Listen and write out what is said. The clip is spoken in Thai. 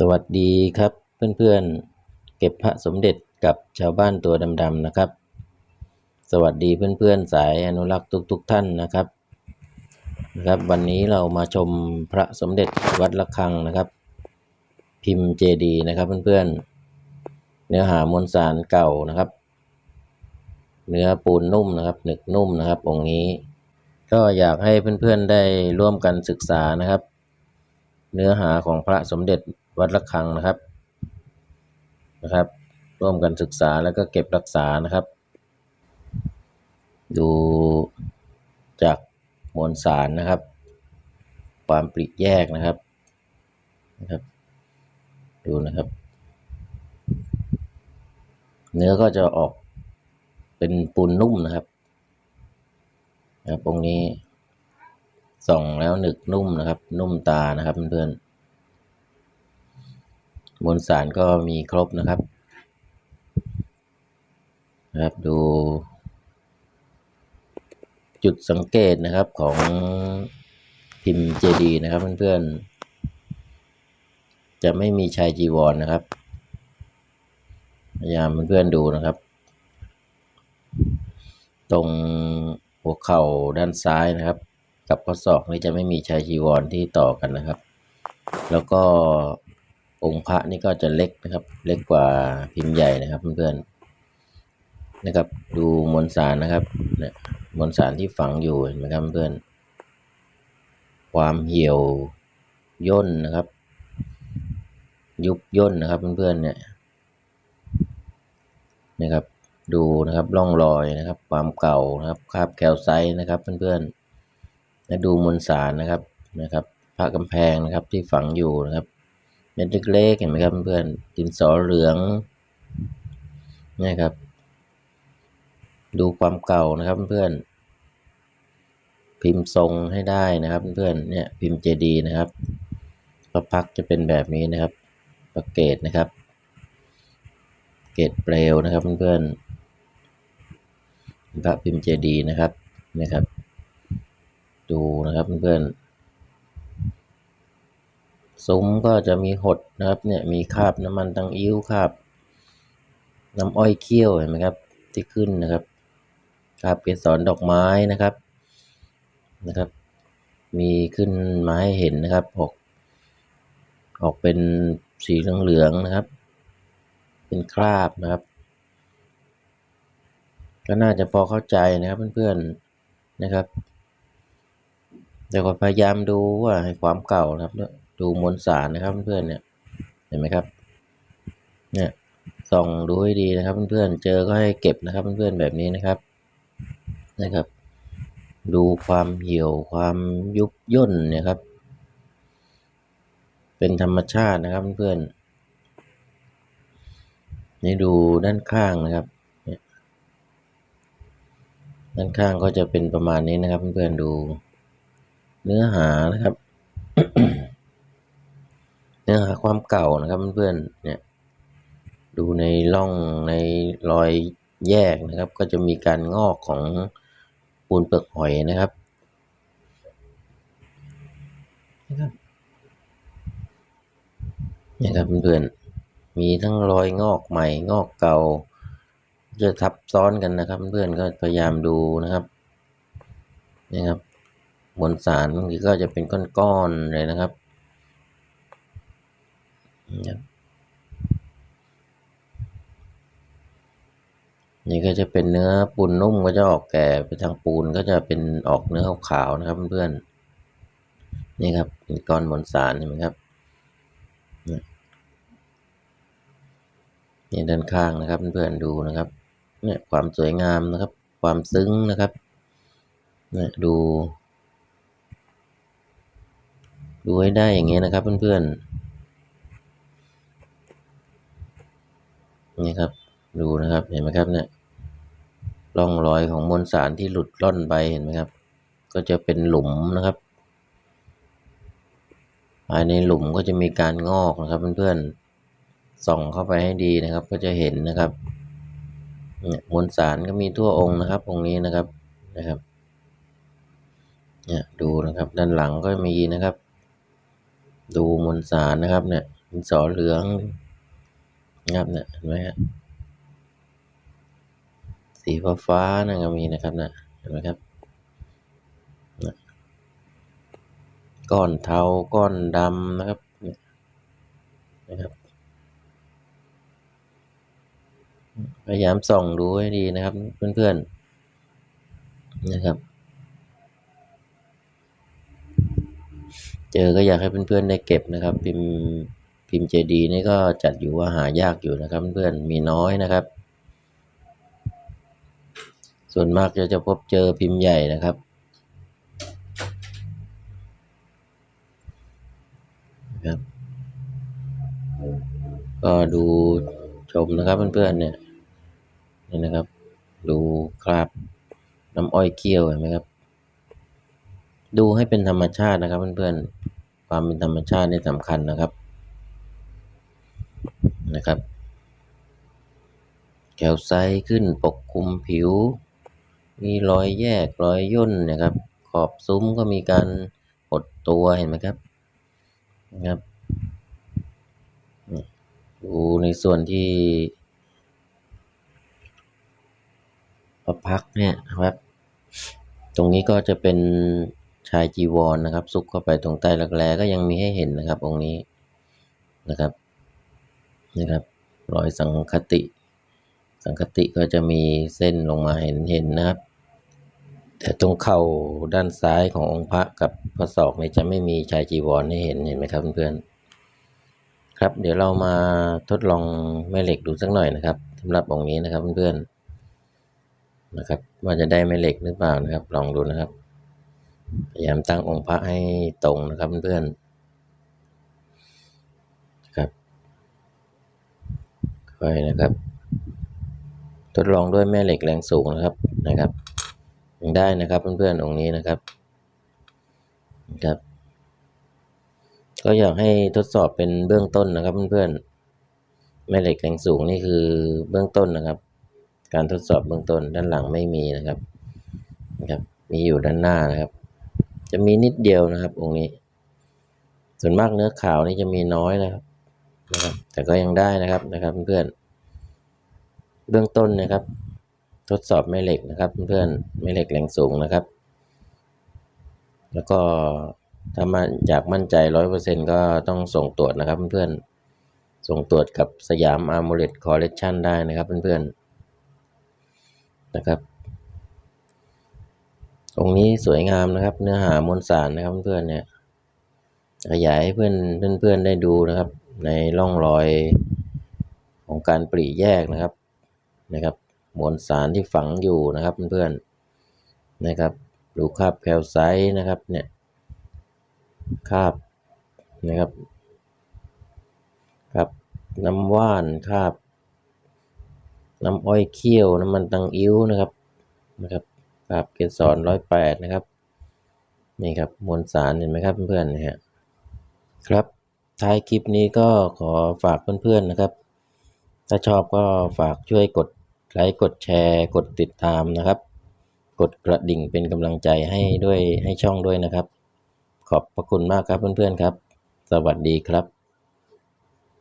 สวัสดีครับเพื่อนๆ เก็บพระสมเด็จกับชาวบ้านตัวดำๆนะครับ สวัสดีเพื่อนๆ สายอนุรักษ์ทุกๆท่านนะครับนะครับ วันนี้เรามาชมพระสมเด็จวัดระฆังนะครับ พิมพ์เจดีนะครับเพื่อนๆ เนื้อหามวลสารเก่านะครับ เนื้อปูนนุ่มนะครับหนึกนุ่มนะครับองค์นี้ ก็อยากให้เพื่อนๆได้ร่วมกันศึกษานะครับ เนื้อหาของพระสมเด็จ วัดระฆังนะครับนะครับ ร่วมกันศึกษาแล้วก็เก็บรักษานะครับ ดูจากมวลสารนะครับ ความปริแยกนะครับนะครับ ดูนะครับ เนื้อก็จะออกเป็นปูนนุ่มนะครับนะครับตรงนี้ส่องแล้วหนึกนุ่มนะครับ นุ่มตานะครับเพื่อนๆ มวลสารก็มีครบนะครับนะครับ ดู จุดสังเกตนะครับของพิมพ์เจดีนะครับเพื่อนๆ จะไม่มีชายจีวรนนะครับ พยายามเพื่อนๆดูนะครับ ตรงหัวเข่าด้านซ้ายนะครับ กับข้อศอกนี่จะไม่มีชายจีวรที่ต่อกันนะครับ แล้วก็ องค์พระนี่ก็จะเล็กนะครับ เล็กกว่าพิมพ์ใหญ่นะครับเพื่อนๆนะครับ ดูมวลสารนะครับเนี่ยมวลสารที่ฝังอยู่เห็นไหมครับเพื่อนความเหี่ยวย่นนะครับ ยุบย่นนะครับเพื่อนๆเนี่ยนะครับดูนะครับร่องรอยนะครับ ความเก่านะครับคราบแคลไซต์นะครับเพื่อนๆและดูมวลสารนะครับนะครับ พระกำแพงนะครับที่ฝังอยู่นะครับ เม็ดเล็กๆเห็นไหมครับเพื่อนดินสอเหลืองนี่ครับ ดูความเก่านะครับเพื่อนพิมพ์ทรงให้ได้นะครับเพื่อนเนี่ยพิมพ์เจดีนะครับพระพักจะเป็นแบบนี้นะครับประเกตนะครับ เกตเปลวนะครับเพื่อนพระพิมพ์เจดีนะครับนะครับ ดูนะครับเพื่อนๆ ซุ้มก็จะมีหดนะครับเนี่ยมีคราบน้ำมันตังอิ้วคราบน้ำอ้อยเคี่ยวเห็นไหมครับที่ขึ้นนะครับคราบเกสรดอกไม้นะครับนะครับ มีขึ้นมาให้เห็นนะครับออกออกเป็นสีเหลืองๆนะครับ เป็นคราบนะครับ ก็น่าจะพอเข้าใจนะครับเพื่อนๆนะครับแต่ก็พยายามดูว่าให้ความเก่านะครับ ดูมวลสารนะครับเพื่อนๆเนี่ยเห็นไหมครับเนี่ยส่องดูให้ดีนะครับเพื่อนๆเจอก็ให้เก็บนะครับเพื่อนๆแบบนี้นะครับนะครับ ดูความเหี่ยวความยุบย่นเนี่ยครับ เป็นธรรมชาตินะครับเพื่อนๆนี่ดูด้านข้างนะครับด้านข้างก็จะเป็นประมาณนี้นะครับเพื่อนๆดูเนื้อหานะครับ เนื้อหาความเก่านะครับเพื่อนๆเนี่ยดูในร่องในรอยแยกนะครับ ก็จะมีการงอกของปูนเปลือกหอยนะครับนะครับนี่ครับเพื่อนๆมีทั้งรอยงอกใหม่งอกเก่า จะทับซ้อนกันนะครับ เพื่อนก็พยายามดูนะครับนี่ครับมวลสารบางทีก็จะเป็นก้อนๆเลยนะครับ นี่นี่ก็จะเป็นเนื้อปูนนุ่มก็จะออกแก่ไปทางปูนก็จะเป็นออกเนื้อขาวๆนะครับเพื่อนๆนี่ครับเป็นก้อนมวลสารเห็นไหมครับนี่ด้านข้างนะครับเพื่อนๆดูนะครับเนี่ยความสวยงามนะครับ ความซึ้งนะครับเนี่ยดู ดูให้ได้อย่างเงี้ยนะครับเพื่อนๆ นี่ครับ ดูนะครับเห็นไหมครับเนี่ยร่องรอยของมวลสารที่หลุดล่อนไปเห็นไหมครับ ก็จะเป็นหลุมนะครับ ภายในหลุมก็จะมีการงอกนะครับเพื่อนๆส่องเข้าไปให้ดีนะครับ ก็จะเห็นนะครับเนี่ยมวลสารก็มีทั่วองค์นะครับองค์นี้นะครับนะครับเนี่ยดูนะครับด้านหลังก็มีนะครับ ดูมวลสารนะครับเนี่ยดินสอเหลือง นะครับเนี่ยเห็นไหมฮะสีฟ้าฟ้านั่นก็มีนะครับนะเห็นไหมครับนะก้อนเทาก้อนดำนะครับเนี่ยนะครับ พยายามส่องดูให้ดีนะครับ เพื่อนๆนะครับ เจอก็อยากให้เพื่อนๆได้เก็บนะครับ พิมพ์ พิมพ์เจดีนี่ก็จัดอยู่ว่าหายากอยู่นะครับเพื่อนมีน้อยนะครับ ส่วนมากจะจะพบเจอพิมพ์ใหญ่นะครับ ครับ ก็ดูชมนะครับเพื่อนๆเนี่ยนี่นะครับ ดูคราบน้ำอ้อยเคี่ยวเห็นไหมครับ ดูให้เป็นธรรมชาตินะครับเพื่อนๆความเป็นธรรมชาตินี่สำคัญนะครับ นะครับ แคลไซต์ขึ้นปกคลุมผิว มีรอยแยกรอยย่นนะครับ ขอบซุ้มก็มีการหดตัวเห็นไหมครับนะครับดูในส่วนที่พระพักเนี่ยนะครับ ตรงนี้ก็จะเป็นชายจีวรนนะครับ ซุกเข้าไปตรงใต้รักแร้ก็ยังมีให้เห็นนะครับองค์นี้นะครับ นะครับ รอยสังคติ สังคติก็จะมีเส้นลงมาเห็นเห็นนะครับ แต่ตรงเข่าด้านซ้ายขององค์พระกับพระศอกเนี่ยจะไม่มีชายจีวรให้เห็นเห็นไหมครับเพื่อนๆครับ เดี๋ยวเรามาทดลองแม่เหล็กดูสักหน่อยนะครับสำหรับองค์นี้นะครับเพื่อนๆนะครับ ว่าจะได้แม่เหล็กหรือเปล่านะครับ ลองดูนะครับ พยายามตั้งองค์พระให้ตรงนะครับเพื่อนๆครับ ค่นะครับ ทดลองด้วยแม่เหล็กแรงสูงนะครับนะครับยังได้นะครับเพื่อนๆองค์นี้นะครับนะครับ ก็อยากให้ทดสอบเป็นเบื้องต้นนะครับเพื่อนๆแม่เหล็กแรงสูงนี่คือเบื้องต้นนะครับ การทดสอบเบื้องต้นด้านหลังไม่มีนะครับนะครับ มีอยู่ด้านหน้านะครับ จะมีนิดเดียวนะครับองค์นี้ ส่วนมากเนื้อขาวนี่จะมีน้อยนะครับ นะครับ แต่ก็ยังได้นะครับนะครับเพื่อนเบื้องต้นนะครับ ทดสอบแม่เหล็กนะครับ เพื่อนแม่เหล็กแรงสูงนะครับ แล้วก็ถ้ามันอยากมั่นใจร้อยเปอร์เซ็นก็ต้องส่งตรวจนะครับเพื่อนส่งตรวจกับสยามอาร์ l เลตคอลเลชันได้นะครับเพื่อนๆนะครับ องค์นี้สวยงามนะครับ เนื้อหามวลสารนะครับเพื่อนๆเนี่ยขยายให้เพื่อนเพื่อนๆได้ดูนะครับ ในร่องรอยของการปริแยกนะครับนะครับมวลสารที่ฝังอยู่นะครับเพื่อนๆนะครับดูคราบแคลไซต์นะครับเนี่ยคราบนะครับครับน้ำว่านคราบน้ำอ้อยเคี่ยวน้ำมันตังอิ้วนะครับนะครับคราบเกสรร้อยแปดนะครับนี่ครับมวลสารเห็นไหมครับเพื่อนๆนะฮะครับ ท้ายคลิปนี้ก็ขอฝากเพื่อนๆนะครับ ถ้าชอบก็ฝากช่วยกดไลค์กดแชร์ กดติดตามนะครับ กดกระดิ่งเป็นกำลังใจให้ด้วยให้ช่องด้วยนะครับ ขอบพระคุณมากครับเพื่อนๆครับ สวัสดีครับ